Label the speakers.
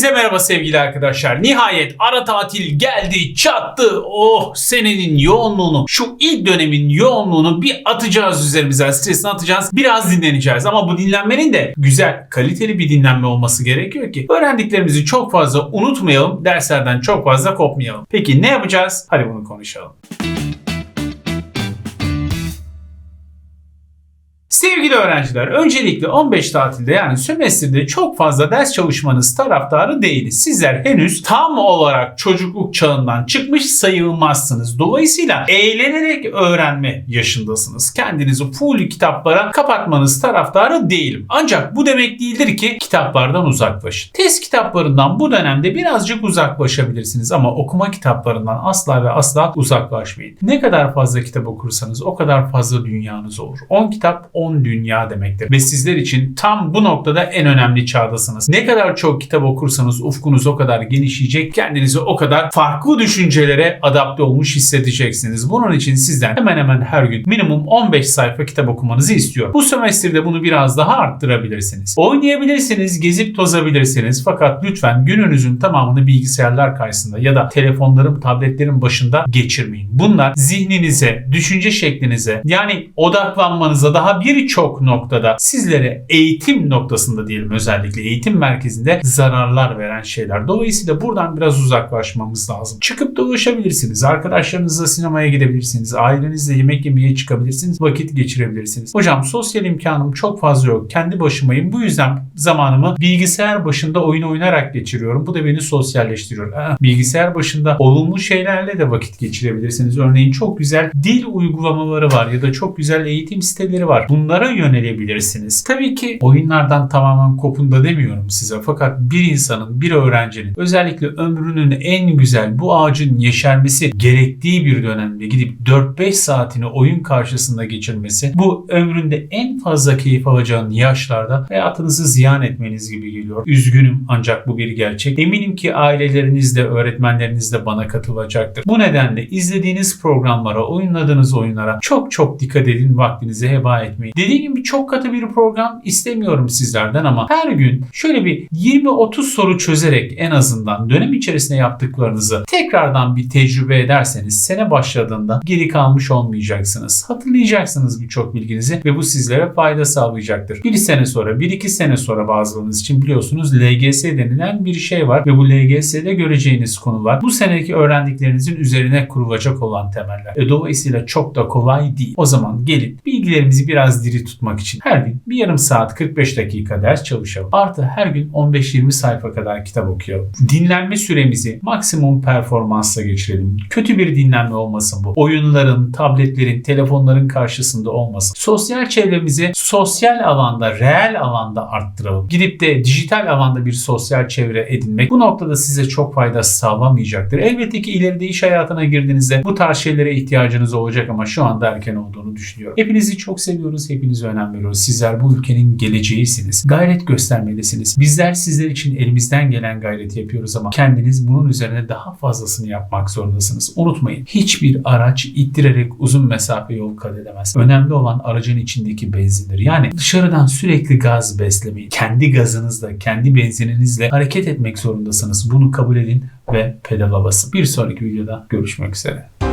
Speaker 1: Hepinize merhaba sevgili arkadaşlar. Nihayet ara tatil geldi, çattı. Oh senenin yoğunluğunu, şu ilk dönemin yoğunluğunu bir atacağız üzerimize. Stresini atacağız. Biraz dinleneceğiz. Ama bu dinlenmenin de güzel, kaliteli bir dinlenme olması gerekiyor ki öğrendiklerimizi çok fazla unutmayalım. Derslerden çok fazla kopmayalım. Peki ne yapacağız? Hadi bunu konuşalım. Sevgili öğrenciler, öncelikle 15 tatilde yani sömestrde çok fazla ders çalışmanız taraftarı değiliz. Sizler henüz tam olarak çocukluk çağından çıkmış sayılmazsınız. Dolayısıyla eğlenerek öğrenme yaşındasınız. Kendinizi full kitaplara kapatmanız taraftarı değilim. Ancak bu demek değildir ki kitaplardan uzaklaşın. Test kitaplarından bu dönemde birazcık uzaklaşabilirsiniz ama okuma kitaplarından asla ve asla uzaklaşmayın. Ne kadar fazla kitap okursanız o kadar fazla dünyanız olur. 10 kitap 10 dünya demektir. Ve sizler için tam bu noktada en önemli çağdasınız. Ne kadar çok kitap okursanız ufkunuz o kadar genişleyecek, kendinizi o kadar farklı düşüncelere adapte olmuş hissedeceksiniz. Bunun için sizden hemen hemen her gün minimum 15 sayfa kitap okumanızı istiyorum. Bu sömestrde bunu biraz daha arttırabilirsiniz. Oynayabilirsiniz, gezip tozabilirsiniz fakat lütfen gününüzün tamamını bilgisayarlar karşısında ya da telefonların, tabletlerin başında geçirmeyin. Bunlar zihninize, düşünce şeklinize yani odaklanmanıza daha birçok noktada sizlere eğitim noktasında diyelim özellikle eğitim merkezinde zararlar veren şeyler. Dolayısıyla buradan biraz uzaklaşmamız lazım. Çıkıp dolaşabilirsiniz. Arkadaşlarınızla sinemaya gidebilirsiniz. Ailenizle yemek yemeye çıkabilirsiniz. Vakit geçirebilirsiniz. Hocam sosyal imkanım çok fazla yok. Kendi başımayım. Bu yüzden zamanımı bilgisayar başında oyun oynarak geçiriyorum. Bu da beni sosyalleştiriyor. Bilgisayar başında olumlu şeylerle de vakit geçirebilirsiniz. Örneğin çok güzel dil uygulamaları var ya da çok güzel eğitim siteleri var. Bunlara yönelebilirsiniz. Tabii ki oyunlardan tamamen kopun da demiyorum size. Fakat bir insanın, bir öğrencinin özellikle ömrünün en güzel bu ağacın yeşermesi gerektiği bir dönemde gidip 4-5 saatini oyun karşısında geçirmesi bu ömründe en fazla keyif alacağın yaşlarda hayatınızı ziyan etmeniz gibi geliyor. Üzgünüm ancak bu bir gerçek. Eminim ki aileleriniz de öğretmenleriniz de bana katılacaktır. Bu nedenle izlediğiniz programlara, oynadığınız oyunlara çok çok dikkat edin vaktinizi heba etmeyin. Dediğim gibi çok katı bir program istemiyorum sizlerden ama her gün şöyle bir 20-30 soru çözerek en azından dönem içerisinde yaptıklarınızı tekrardan bir tecrübe ederseniz sene başladığında geri kalmış olmayacaksınız. Hatırlayacaksınız birçok bilginizi ve bu sizlere fayda sağlayacaktır. Bir sene sonra, bir iki sene sonra bazılarınız için biliyorsunuz LGS denilen bir şey var ve bu LGS'de göreceğiniz konular bu seneki öğrendiklerinizin üzerine kurulacak olan temeller. E, dolayısıyla çok da kolay değil. O zaman gelip bilgilerimizi biraz diri tutmak için her gün bir yarım saat 45 dakika ders çalışalım. Artı her gün 15-20 sayfa kadar kitap okuyalım. Dinlenme süremizi maksimum performansla geçirelim. Kötü bir dinlenme olmasın bu. Oyunların, tabletlerin, telefonların karşısında olmasın. Sosyal çevremizi sosyal alanda, reel alanda arttıralım. Gidip de dijital alanda bir sosyal çevre edinmek bu noktada size çok fayda sağlamayacaktır. Elbette ki ileride iş hayatına girdiğinizde bu tarz şeylere ihtiyacınız olacak ama şu anda erken olduğunu düşünüyorum. Hepinizi çok seviyoruz, hepinize önem veriyoruz. Sizler bu ülkenin geleceğisiniz. Gayret göstermelisiniz. Bizler sizler için elimizden gelen gayreti yapıyoruz ama kendiniz bunun üzerine daha fazlasını yapmak zorundasınız. Unutmayın hiçbir araç ittirerek uzun mesafe yol kat edemez. Önemli olan aracın içindeki benzindir. Yani dışarıdan sürekli gaz beslemeyin. Kendi gazınızla, kendi benzininizle hareket etmek zorundasınız. Bunu kabul edin ve pedala basın. Bir sonraki videoda görüşmek üzere.